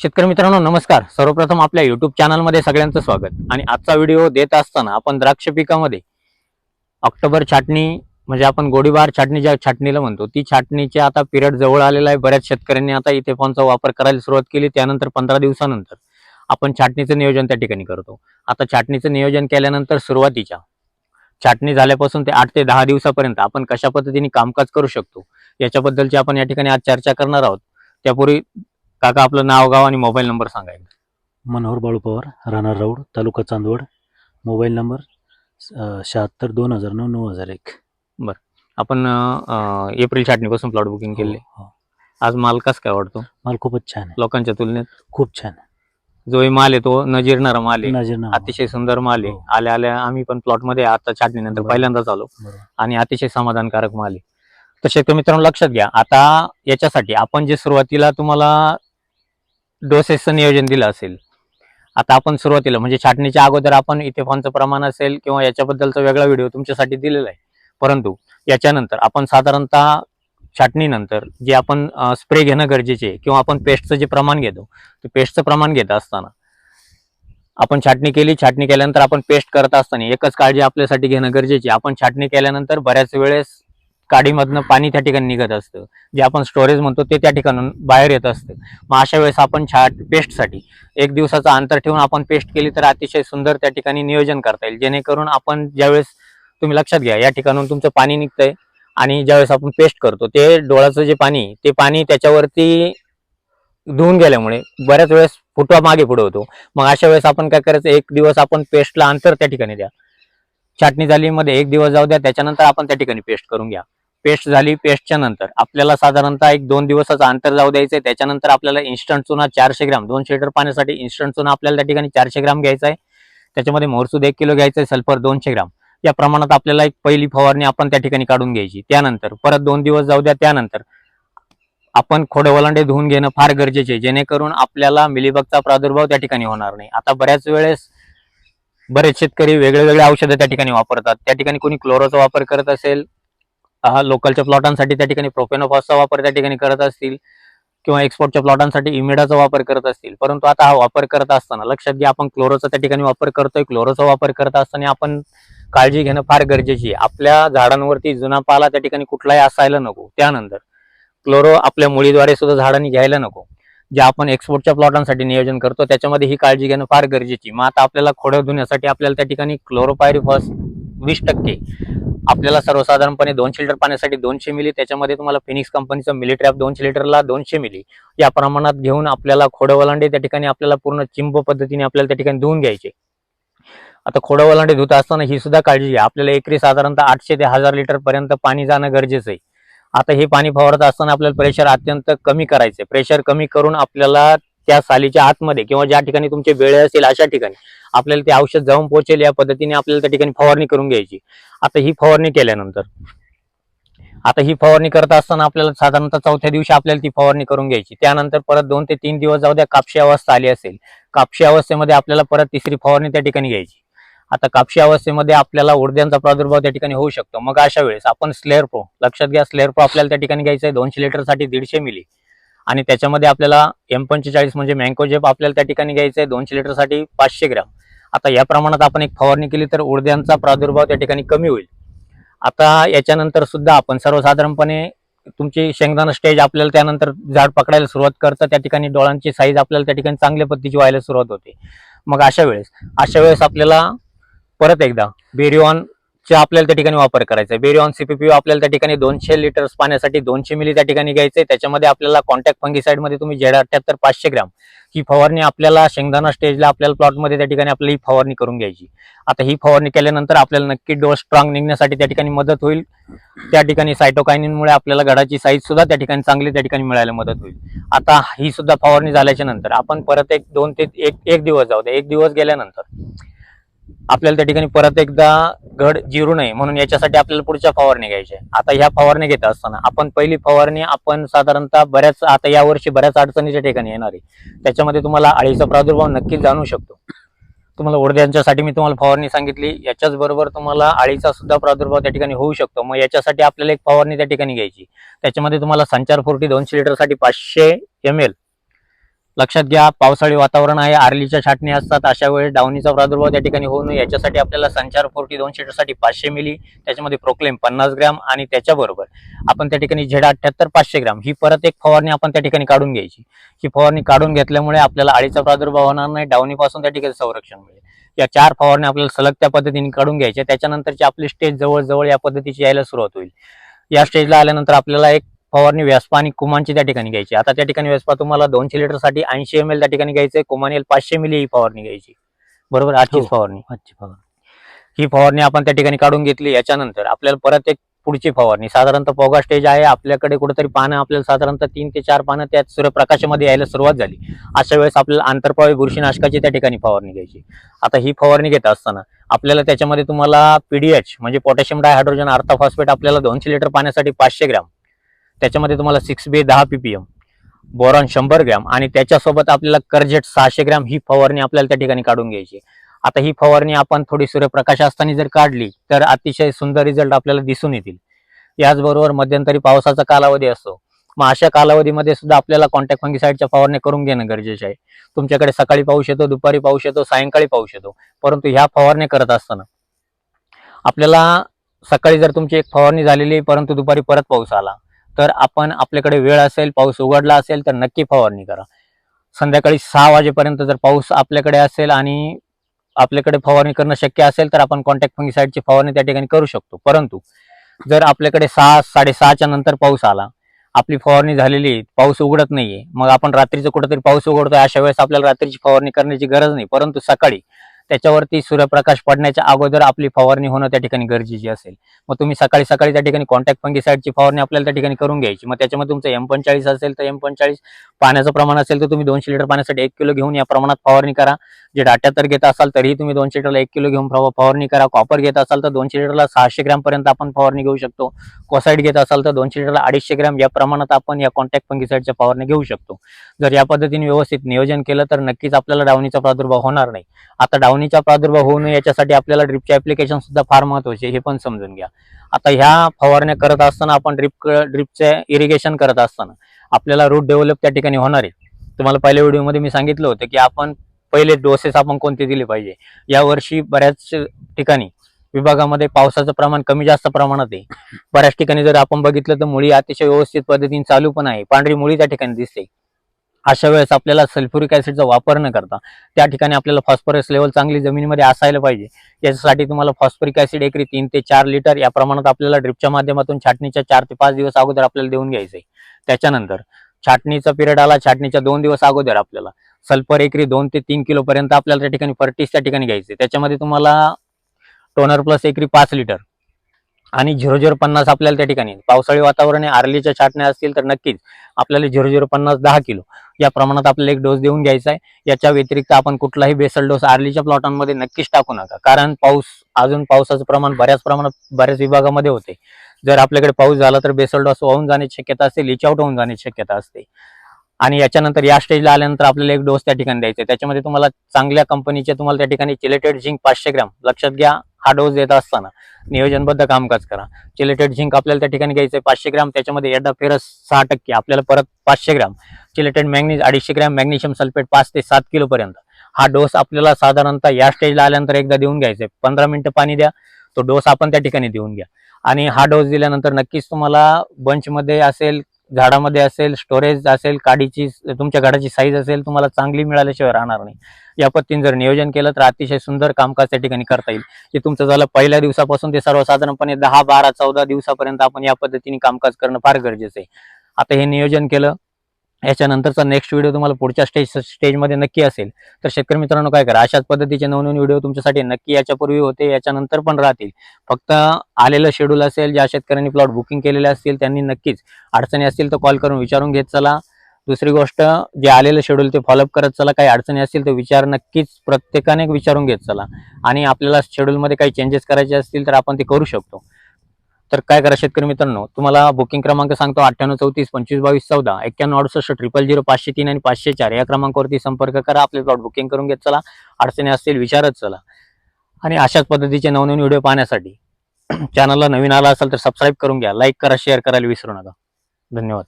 शेतकरी मित्रांनो नमस्कार. सर्वप्रथम आपल्या युट्यूब चॅनलमध्ये सगळ्यांचं स्वागत. आणि आजचा व्हिडिओ देत असताना आपण द्राक्ष पिकामध्ये ऑक्टोबर छाटणी म्हणजे आपण गोडीबार छाटणी ज्या छाटणीला म्हणतो ती छाटणीचे आता पिरियड जवळ आलेला आहे. बऱ्याच शेतकऱ्यांनी आता इथे फोनचा वापर करायला सुरुवात केली. त्यानंतर पंधरा दिवसानंतर आपण छाटणीचं नियोजन त्या ठिकाणी करतो. आता छाटणीचं नियोजन केल्यानंतर सुरुवातीच्या छाटणी झाल्यापासून ते आठ ते दहा दिवसापर्यंत आपण कशा पद्धतीने कामकाज करू शकतो याच्याबद्दलची आपण या ठिकाणी आज चर्चा करणार आहोत. त्यापूर्वी काका आपलं नाव गाव आणि मोबाईल नंबर सांगायचं मनोहर बाळू पवार राहणार राऊड तालुका चांदवड. मोबाईल नंबर शहात्तर दोन हजार नऊ नऊ हजार एक. आपण अं, एप्रिल छाटणीपासून प्लॉट बुकिंग केले. हो. आज माल कस काय वाटतो माल खूपच छान आहे. लोकांच्या तुलनेत? खूप छान जो हे माल आहे तो न जिरणारा माल आहे. नजीर. अतिशय सुंदर माल आहे. हो. आल्या आल्या आम्ही पण प्लॉटमध्ये आता छाटणीनंतर बरोबर. पहिल्यांदाच आलो. बरोबर. आणि अतिशय समाधानकारक माल आहे. तर शेतकरी मित्रांनो लक्षात घ्या. आता याच्यासाठी आपण जे सुरुवातीला तुम्हाला डोसेसचं नियोजन दिलं असेल. आता आपण सुरुवातीला म्हणजे छाटणीच्या अगोदर आपण इथे फॉनचं प्रमाण असेल किंवा याच्याबद्दलचा वेगळा व्हिडिओ तुमच्यासाठी दिलेला आहे. परंतु याच्यानंतर आपण साधारणतः छाटणीनंतर जे आपण स्प्रे घेणं गरजेचे आहे किंवा आपण पेस्टचं जे प्रमाण घेतो ते पेस्टचं प्रमाण घेत असताना आपण छाटणी केली छाटणी केल्यानंतर आपण पेस्ट करत असताना एकच काळजी आपल्यासाठी घेणं गरजेची आपण छाटणी केल्यानंतर बऱ्याच वेळेस काडीमधनं पाणी त्या ठिकाणी निघत असतं. जे आपण स्टोरेज म्हणतो ते त्या ठिकाणून बाहेर येत असतं. मग अशा वेळेस आपण छाट पेस्टसाठी एक दिवसाचं अंतर ठेवून आपण पेस्ट केली तर अतिशय सुंदर त्या ठिकाणी नियोजन करता येईल. जेणेकरून आपण ज्यावेळेस तुम्ही लक्षात घ्या या ठिकाणून तुमचं पाणी निघतंय आणि ज्यावेळेस आपण पेस्ट करतो ते डोळ्याचं जे पाणी ते पाणी त्याच्यावरती धुवून गेल्यामुळे बऱ्याच वेळेस फुटवा मागे पुढे होतो. मग अशा वेळेस आपण काय करायचं एक दिवस आपण पेस्टला अंतर त्या ठिकाणी द्या. छाटणी झाली मध्ये एक दिवस जाऊ द्या त्याच्यानंतर आपण त्या ठिकाणी पेस्ट करून घ्या. पेस्ट झाली पेस्टच्या नंतर आपल्याला साधारणतः एक दोन दिवसाचं अंतर जाऊ द्यायचं आहे त्याच्यानंतर आपल्याला इन्स्टंट चुना चारशे ग्राम दोनशे लिटर पाण्यासाठी इन्स्टंट चुना आपल्याला त्या ठिकाणी चारशे ग्राम घ्यायचा आहे. त्याच्यामध्ये मोरसूद एक किलो घ्यायचं आहे सल्फर दोनशे ग्राम. या प्रमाणात आपल्याला एक पहिली फवारणी आपण त्या ठिकाणी काढून घ्यायची. त्यानंतर परत दोन दिवस जाऊ द्या त्यानंतर आपण खोडे वलांडे धुवून घेणं फार गरजेचे जेणेकरून आपल्याला मिलीबगचा प्रादुर्भाव त्या ठिकाणी होणार नाही. आता बऱ्याच वेळेस बरेच शेतकरी वेगळे वेगळे औषधं त्या ठिकाणी वापरतात. त्या ठिकाणी कोणी क्लोरोचा वापर करत असेल हा लोकलच्या प्लॉटांसाठी त्या ठिकाणी प्रोपेनोफॉसचा वापर त्या ठिकाणी करत असतील किंवा एक्सपोर्टच्या प्लॉटांसाठी इमिडाचा वापर करत असतील. परंतु आता हा वापर करत असताना लक्षात घ्या आपण क्लोरोचा त्या ठिकाणी वापर करतोय क्लोरोचा वापर करत असताना आपण काळजी घेणं फार गरजेची आहे. आपल्या झाडांवरती जुना पाला त्या ठिकाणी कुठलाही असायला नको. त्यानंतर क्लोरो आपल्या मुळीद्वारे सुद्धा झाडांनी घ्यायला नको. जे आपण एक्सपोर्टच्या प्लॉटांसाठी नियोजन करतो त्याच्यामध्ये ही काळजी घेणं फार गरजेची. मग आता आपल्याला खोडं धुण्यासाठी आपल्याला त्या ठिकाणी क्लोरोपायरिफॉस वीस टक्के. आपल्याला सर्वसाधारणपणे दोनशे लिटर पाण्यासाठी दोनशे मिली त्याच्यामध्ये तुम्हाला फिनिक्स कंपनीचं मिलिटरी ट्रॅप दोनशे लिटरला दोनशे मिली या प्रमाणात घेऊन आपल्याला खोडं वलांडे त्या ठिकाणी आपल्याला पूर्ण चिंब पद्धतीने आपल्याला त्या ठिकाणी धुवून घ्यायचे. आता खोडं वलांडे धुत असताना ही सुद्धा काळजी घ्या. आपल्याला एकरी साधारणतः आठशे ते हजार लिटर पर्यंत पाणी जाणं गरजेचं आहे. आता हे पाणी फवारत असताना आपल्याला प्रेशर अत्यंत कमी करायचे प्रेशर कमी करून आपल्याला त्या सालीच्या आतमध्ये किंवा ज्या ठिकाणी तुमचे वेळ असेल अशा ठिकाणी आपल्याला ते औषध जाऊन पोहोचेल या पद्धतीने आपल्याला त्या ठिकाणी फवारणी करून घ्यायची. आता ही फवारणी केल्यानंतर आता ही फवारणी करत असताना आपल्याला साधारणतः चौथ्या दिवशी आपल्याला ती फवारणी करून घ्यायची. त्यानंतर परत दोन ते तीन दिवस जाऊ द्या कापशी अवस्था आली असेल. कापशी अवस्थेमध्ये आपल्याला परत तिसरी फवारणी त्या ठिकाणी घ्यायची. आता कापशी अवस्थेमध्ये आपल्याला उडद्यांचा प्रादुर्भाव त्या ठिकाणी होऊ शकतो. मग अशा वेळेस आपण स्लेअर प्रो लक्षात घ्या स्लेअर प्रो आपल्याला त्या ठिकाणी घ्यायचं आहे दोनशे लिटरसाठी दीडशे मिली. आणि त्याच्यामध्ये आपल्याला एम पंचेचाळीस म्हणजे मँकोजेप आपल्याला त्या ठिकाणी घ्यायचं आहे दोनशे लिटरसाठी पाचशे ग्रॅम. आता या प्रमाणात आपण एक फवारणी केली तर उडद्यांचा प्रादुर्भाव त्या ठिकाणी कमी होईल. आता याच्यानंतर सुद्धा आपण सर्वसाधारणपणे तुमची शेंगदाणा स्टेज आपल्याला त्यानंतर झाड पकडायला सुरुवात करतं त्या ठिकाणी डोळांची साईज आपल्याला त्या ठिकाणी चांगल्या पद्धतीची व्हायला सुरुवात होते. मग अशा वेळेस अशा वेळेस आपल्याला परत एकदा बेरिओन चा आपल्याला त्या ठिकाणी वापर करायचा आहे. बेरिओन सीपीपी आपल्याला त्या ठिकाणी दोनशे लिटर पाण्यासाठी दोनशे मिली त्या ठिकाणी घ्यायचे त्याच्यामध्ये आपल्याला कॉन्टॅक्ट फंगीसाइडमध्ये तुम्ही जेड अठ्याहत्तर पाचशे ग्राम ही फवारणी आपल्याला शेंगदाणा स्टेजला आपल्याला प्लॉटमध्ये त्या ठिकाणी आपल्याला ही फवारणी करून घ्यायची. आता ही फवारणी केल्यानंतर आपल्याला नक्की डोळ स्ट्रॉंग निघण्यासाठी त्या ठिकाणी मदत होईल. त्या ठिकाणी सायटोकायनिनमुळे आपल्याला गडाची साईज सुद्धा त्या ठिकाणी चांगली त्या ठिकाणी मिळायला मदत होईल. आता ही सुद्धा फवारणी झाल्याच्यानंतर आपण परत एक दोन ते एक एक दिवस जाऊ द्या एक दिवस गेल्यानंतर आपल्याला त्या ठिकाणी परत एकदा घड जिरू नये म्हणून याच्यासाठी आपल्याला पुढच्या फवारणी घ्यायच्या आता ह्या फवारणी घेत असताना आपण पहिली फवारणी आपण साधारणतः बऱ्याच आता या वर्षी बऱ्याच अडचणीच्या ठिकाणी येणार आहे. त्याच्यामध्ये तुम्हाला अळीचा प्रादुर्भाव नक्कीच जाणू शकतो. तुम्हाला ओढद्यांच्यासाठी मी तुम्हाला फवारणी सांगितली. याच्याच बरोबर तुम्हाला आळीचा सुद्धा प्रादुर्भाव त्या ठिकाणी होऊ शकतो. मग याच्यासाठी आपल्याला एक फवारणी त्या ठिकाणी घ्यायची. त्याच्यामध्ये तुम्हाला संचार फोर्टी दोनशे लिटरसाठी पाचशे एम एल लक्षात घ्या पावसाळी वातावरण आहे आरलीच्या छाटणी असतात अशा वेळेस डावणीचा प्रादुर्भाव त्या ठिकाणी होऊ नये. याच्यासाठी आपल्याला संचार फोर्टी दोन साठी पाचशे मिली त्याच्यामध्ये प्रोक्लेम पन्नास ग्रॅम आणि त्याच्याबरोबर आपण त्या ठिकाणी झेड अठ्ठ्याहत्तर पाचशे ग्रॅम. ही परत एक फवारणी आपण त्या ठिकाणी काढून घ्यायची. ही फवारणी काढून घेतल्यामुळे आपल्याला अळीचा प्रादुर्भाव होणार नाही डावणीपासून त्या ठिकाणी संरक्षण मिळेल. या चार फवारणी आपल्याला सलग त्या पद्धतीने काढून घ्यायच्या. त्याच्यानंतरची आपली स्टेज जवळजवळ या पद्धतीची यायला सुरुवात होईल. या स्टेजला आल्यानंतर आपल्याला एक फवारणी व्यासपा आणि कुमानची त्या ठिकाणी घ्यायची. आता त्या ठिकाणी व्यासपा तुम्हाला दोनशे लिटरसाठी ऐंशी एम एल त्या ठिकाणी घ्यायचे कुमानेल पाचशे मिली ही फवारणी घ्यायची. बरोबर? आजचीच हो. फवारणी. आजची बघा ही फवारणी आपण त्या ठिकाणी काढून घेतली याच्यानंतर आपल्याला परत एक पुढची फवारणी. साधारणतः पोगा स्टेज आहे आपल्याकडे कुठेतरी पानं आपल्याला साधारणतः तीन ते चार पानं त्यात सूर्यप्रकाशामध्ये यायला सुरुवात झाली. अशा वेळेस आपल्याला आंतरपाळी बुरशीनाशकाची त्या ठिकाणी फवारणी घ्यायची. आता ही फवारणी घेत असताना आपल्याला त्याच्यामध्ये तुम्हाला पीडीएच म्हणजे पोटॅशियम डायहायड्रोजन अर्थाफॉस्फेट आपल्याला दोनशे लिटर पाण्यासाठी पाचशे ग्रॅम त्याच्यामध्ये तुम्हाला सिक्स बी दहा पीपीएम बोरॉन शंभर ग्रॅम आणि त्याच्यासोबत आपल्याला कर्जेट सहाशे ग्रॅम ही फवारणी आपल्याला त्या ठिकाणी काढून घ्यायची. आता ही फवारणी आपण थोडी सूर्यप्रकाश असताना जर काढली तर अतिशय सुंदर रिझल्ट आपल्याला दिसून येतील. याचबरोबर मध्यंतरी पावसाचा कालावधी असतो. मग अशा कालावधीमध्ये सुद्धा आपल्याला कॉन्टॅक्ट फंगीसाईडच्या फवारणी करून घेणं गरजेचं आहे. तुमच्याकडे सकाळी पाऊस येतो दुपारी पाऊस येतो सायंकाळी पाऊस येतो परंतु ह्या फवारणी करत असताना आपल्याला सकाळी जर तुमची एक फवारणी झालेली परंतु दुपारी परत पाऊस आला तर आपण आपल्याकडे वेळ असेल पाऊस उघडला असेल तर नक्की फवारणी करा. संध्याकाळी सहा वाजेपर्यंत जर पाऊस आपल्याकडे असेल आणि आपल्याकडे फवारणी करणं शक्य असेल तर आपण कॉन्टॅक्ट फंगिसाईडची फवारणी त्या ठिकाणी करू शकतो. परंतु जर आपल्याकडे सहा साडेसहाच्या नंतर पाऊस आला आपली फवारणी झालेली आहे, पाऊस उघडत नाहीये मग आपण रात्रीचं कुठेतरी पाऊस उघडतोय अशा वेळेस आपल्याला रात्रीची फवारणी करण्याची गरज नाही. परंतु सकाळी त्याच्यावरती सूर्यप्रकाश पडण्याच्या अगोदर आपली फवारणी होणं त्या ठिकाणी गरजेची असेल. मग तुम्ही सकाळी सकाळी त्या ठिकाणी कॉन्टॅक्ट फंगिसाईडची फवारणी आपल्याला त्या ठिकाणी करून घ्यायची. मग त्याच्यामध्ये तुमचं एम पंचाळीस असेल तर एम पंचाळीस पाण्याचं प्रमाण असेल तर तुम्ही दोनशे लिटर पाण्यासाठी एक किलो घेऊन या प्रमाणात फवारणी करा. जे डाट्यातर घेत असाल तरीही तुम्ही दोनशे लिटरला एक किलो घेऊन फवारणी करा. कॉपर घेत असाल तर दोनशे लिटरला सहाशे ग्रॅमपर्यंत आपण फवारणी घेऊ शकतो. कोसाईड घेत असाल तर दोनशे लिटरला अडीचशे ग्रॅम या प्रमाणात आपण या कॉन्टॅक्ट फंगिसाईडच्या फवारणी घेऊ शकतो. जर या पद्धतीने व्यवस्थित नियोजन केलं तर नक्कीच आपल्याला डावणीचा प्रादुर्भाव होणार नाही. आता डावणीचा प्रादुर्भाव होऊ नये याच्यासाठी आपल्याला ड्रिपचे ऍप्लिकेशन सुद्धा फार महत्त्वाचे हे पण समजून घ्या. आता ह्या फवारण्या करत असताना आपण ड्रिप ड्रिपचे इरिगेशन करत असताना आपल्याला रूट डेव्हलप त्या ठिकाणी होणार आहे. तुम्हाला पहिल्या व्हिडिओमध्ये मी सांगितलं होतं की आपण पहिले डोसेस आपण कोणते दिले पाहिजे? यावर्षी बऱ्याच ठिकाणी विभागामध्ये पावसाचं प्रमाण कमी जास्त प्रमाणात आहे. बऱ्याच ठिकाणी जर आपण बघितलं तर मुळी अतिशय व्यवस्थित पद्धतीने चालू पण आहे. पांढरी मुळी त्या ठिकाणी दिसते. अशा वेळेस आपल्याला सल्फ्युरिक ऍसिडचा वापर न करता त्या ठिकाणी आपल्याला फॉस्फरस लेवल चांगली जमिनीमध्ये असायला पाहिजे. याच्यासाठी तुम्हाला फॉस्फरिक ऍसिड एकरी तीन ते चार लिटर या प्रमाणात आपल्याला ड्रिपच्या माध्यमातून छाटणीच्या चार ते पाच दिवस अगोदर आपल्याला देऊन घ्यायचंय. त्याच्यानंतर छाटणीचा पिरियड आला छाटणीच्या दोन दिवस अगोदर आपल्याला सल्फर एकरी दोन ते तीन किलोपर्यंत आपल्याला त्या ठिकाणी फर्टिस त्या ठिकाणी घ्यायचे त्याच्यामध्ये तुम्हाला टोनर प्लस एकरी पाच लिटर आणि झिरो झिरो पन्नास आपल्याला त्या ठिकाणी. पावसाळी वातावरण आहे आरलीच्या छाटण्या असतील तर नक्कीच आपल्याला झिरो झिरो पन्नास दहा किलो. या प्रमाणात आपल्याला एक डोस देऊन घ्यायचा आहे. याच्या व्यतिरिक्त आपण कुठलाही बेसल डोस आरलीच्या प्लॉटांमध्ये नक्कीच टाकू नका. कारण पाऊस अजून पावसाचं प्रमाण बऱ्याच प्रमाणात बऱ्याच विभागामध्ये होते. जर आपल्याकडे पाऊस झाला तर बेसल डोस वाहून जाण्याची शक्यता असते लिच आउट होऊन जाण्याची शक्यता असते. आणि याच्यानंतर या स्टेजला आल्यानंतर आपल्याला एक डोस त्या ठिकाणी द्यायचा त्याच्यामध्ये तुम्हाला चांगल्या कंपनीचे तुम्हाला त्या ठिकाणी चिलेटेड झिंक पाचशे ग्रॅम. लक्षात घ्या हा डोस देत असताना. नियोजनबद्ध कामकाज करा. चिलेटेड झिंक आपल्याला त्या ठिकाणी घ्यायचं आहे पाचशे ग्रॅम त्याच्यामध्ये एडा फेरस सहा टक्के आपल्याला परत पाचशे ग्रॅम. चिलेटेड मॅग्नीज अडीचशे ग्रॅम मॅग्नेशियम सल्फेट पाच ते सात किलोपर्यंत हा डोस आपल्याला साधारणतः या स्टेजला आल्यानंतर एकदा देऊन घ्यायचा आहे पंधरा मिनिटं पाणी द्या तो डोस आपण त्या ठिकाणी देऊन घ्या. आणि हा डोस दिल्यानंतर नक्कीच तुम्हाला बंचमध्ये असेल झाडामध्ये असेल स्टोरेज असेल काडीची तुमच्या घराची साईज असेल तुम्हाला चांगली मिळाल्याशिवाय राहणार नाही. या पद्धतीने जर नियोजन केलं तर अतिशय सुंदर कामकाज त्या ठिकाणी करता येईल. हे तुमचं झालं पहिल्या दिवसापासून ते सर्वसाधारणपणे दहा बारा चौदा दिवसापर्यंत आपण या पद्धतीने कामकाज करणं फार गरजेचं आहे. आता हे नियोजन केलं याच्यानंतरचा नेक्स्ट व्हिडिओ तुम्हाला पुढच्या स्टेज स्टेजमध्ये नक्की असेल. तर शेतकरी मित्रांनो काय करा अशाच पद्धतीचे नवनवीन व्हिडिओ तुमच्यासाठी नक्की याच्यापूर्वी होते याच्यानंतर पण राहतील. फक्त आलेलं शेड्यूल असेल ज्या शेतकऱ्यांनी प्लॉट बुकिंग केलेले असतील त्यांनी नक्कीच अडचणी असतील तर कॉल करून विचारून घेत चला. दुसरी गोष्ट जे आलेलं शेड्यूल ते फॉलोअप करत चला. काही अडचणी असतील तर विचार नक्कीच प्रत्येकाने विचारून घेत चला. आणि आपल्याला शेड्यूलमध्ये काही चेंजेस करायचे असतील तर आपण ते करू शकतो. तर काय करा शेतकरी मित्रांनो तुम्हाला बुकिंग क्रमांक सांगतो अठ्ठ्याण्णव चौतीस पंचवीस बावीस चौदा एक्क्याण्णव अडुसष्ट ट्रिपल झिरो पाचशे तीन आणि पाचशे चार या क्रमांकावरती संपर्क करा. आपले प्लॉट बुकिंग करून घेत चला. अडचणी असतील विचारत चला. आणि अशाच पद्धतीचे नवनवीन व्हिडिओ पाहण्यासाठी चॅनलला नवीन आला असेल तर सबस्क्राईब करून घ्या. लाईक करा शेअर करायला विसरू नका. धन्यवाद.